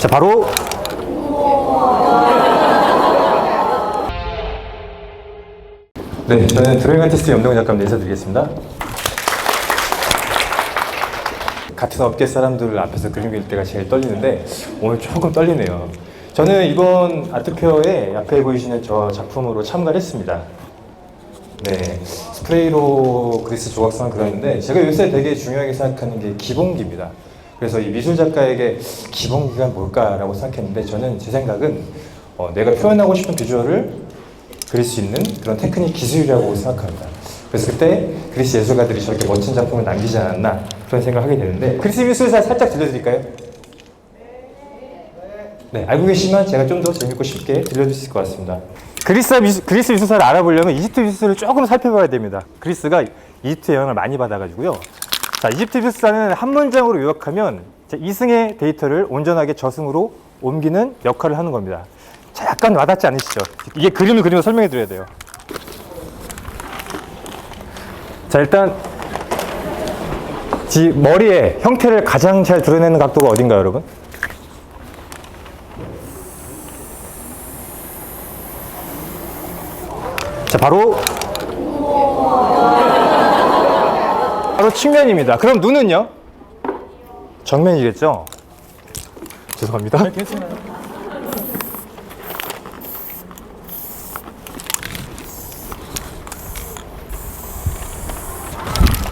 자, 바로 네, 저는 드로잉 아티스트 염동 작가님 인사드리겠습니다. 같은 업계 사람들 앞에서 그림 그릴 때가 제일 떨리는데 오늘 조금 떨리네요. 저는 이번 아트페어에 앞에 보이시는 저 작품으로 참가를 했습니다. 네, 스프레이로 그리스 조각상을 그렸는데 제가 요새 되게 중요하게 생각하는 게 기본기입니다. 그래서 이 미술 작가에게 기본기가 뭘까라고 생각했는데 저는 제 생각은 어, 내가 표현하고 싶은 비주얼을 그릴 수 있는 그런 테크닉 기술이라고 생각합니다. 그래서 그때 그리스 예술가들이 저렇게 멋진 작품을 남기지 않았나 그런 생각을 하게 되는데 그리스 미술사 살짝 들려드릴까요? 네, 알고 계시면 제가 좀 더 재밌고 쉽게 들려줄 수 있을 것 같습니다. 그리스 미술, 그리스 미술사를 알아보려면 이집트 미술을 조금 살펴봐야 됩니다. 그리스가 이집트의 영향을 많이 받아가지고요. 자, 이집트 미술사는 한 문장으로 요약하면 자, 이승의 데이터를 온전하게 저승으로 옮기는 역할을 하는 겁니다. 자, 약간 와닿지 않으시죠? 이게 그림을 그리면서 설명해 드려야 돼요. 자, 일단 지 머리의 형태를 가장 잘 드러내는 각도가 어딘가요, 여러분? 자, 바로 바로 측면입니다. 그럼 눈은요? 정면이겠죠? 죄송합니다.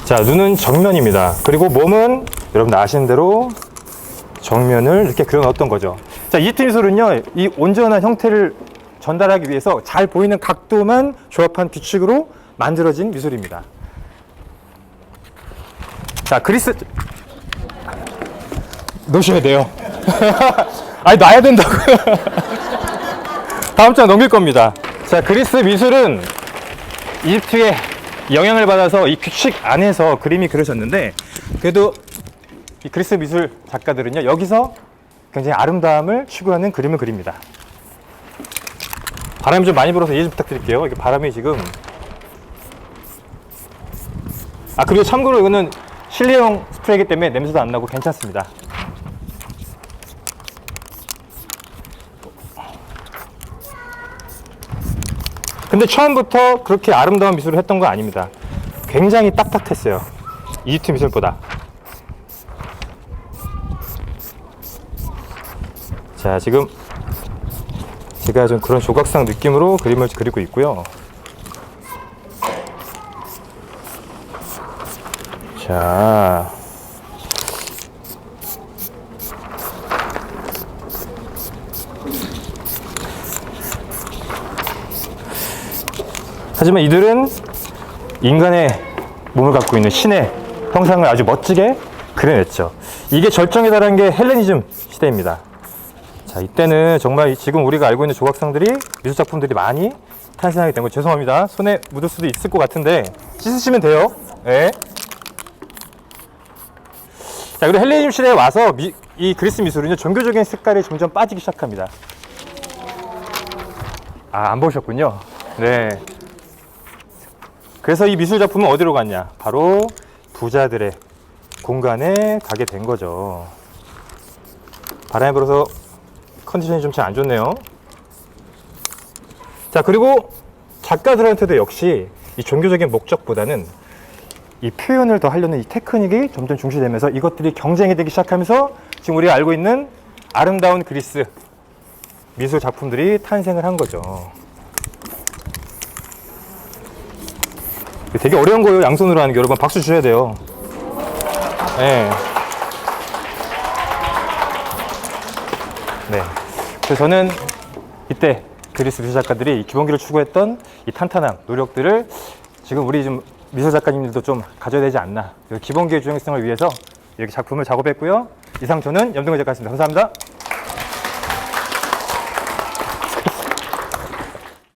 자, 눈은 정면입니다. 그리고 몸은 여러분 아시는 대로 정면을 이렇게 그려놓았던 거죠. 자, 이집트 미술은요, 이 온전한 형태를 전달하기 위해서 잘 보이는 각도만 조합한 규칙으로 만들어진 미술입니다. 자, 그리스 놓으셔야 돼요. 아니 놔야 된다고. 다음 장 넘길 겁니다. 자, 그리스 미술은 이집트의 영향을 받아서 이 규칙 안에서 그림이 그려졌는데 그래도 이 그리스 미술 작가들은요 여기서 굉장히 아름다움을 추구하는 그림을 그립니다. 바람이 좀 많이 불어서 이해 좀 부탁드릴게요. 이게 바람이 지금 아 그리고 참고로 이거는 실내용 스프레이기 때문에 냄새도 안 나고 괜찮습니다. 근데 처음부터 그렇게 아름다운 미술을 했던 건 아닙니다. 굉장히 딱딱했어요. 이집트 미술보다. 자, 지금 제가 좀 그런 조각상 느낌으로 그림을 그리고 있고요. 자. 하지만 이들은 인간의 몸을 갖고 있는 신의 형상을 아주 멋지게 그려냈죠. 이게 절정에 달한 게 헬레니즘 시대입니다. 자, 이때는 정말 지금 우리가 알고 있는 조각상들이 미술 작품들이 많이 탄생하게 된 거 죄송합니다. 손에 묻을 수도 있을 것 같은데 씻으시면 돼요. 네. 자, 그리고 헬레니즘 시대에 와서 미- 이 그리스 미술은요 종교적인 색깔이 점점 빠지기 시작합니다. 아, 안 보셨군요. 네. 그래서 이 미술 작품은 어디로 갔냐? 바로 부자들의 공간에 가게 된 거죠. 바람이 불어서 컨디션이 좀 잘 안 좋네요. 자, 그리고 작가들한테도 역시 이 종교적인 목적보다는 이 표현을 더 하려는 이 테크닉이 점점 중시되면서 이것들이 경쟁이 되기 시작하면서 지금 우리가 알고 있는 아름다운 그리스 미술 작품들이 탄생을 한 거죠. 되게 어려운 거예요. 양손으로 하는 게 여러분 박수 주셔야 돼요. 네. 네. 그래서 저는 이때 그리스 미술 작가들이 이 기본기를 추구했던 이 탄탄한 노력들을 지금 우리 좀 미술 작가님들도 좀 가져야 되지 않나. 기본기의 주행성을 위해서 이렇게 작품을 작업했고요. 이상 저는 염동호 작가였습니다. 감사합니다.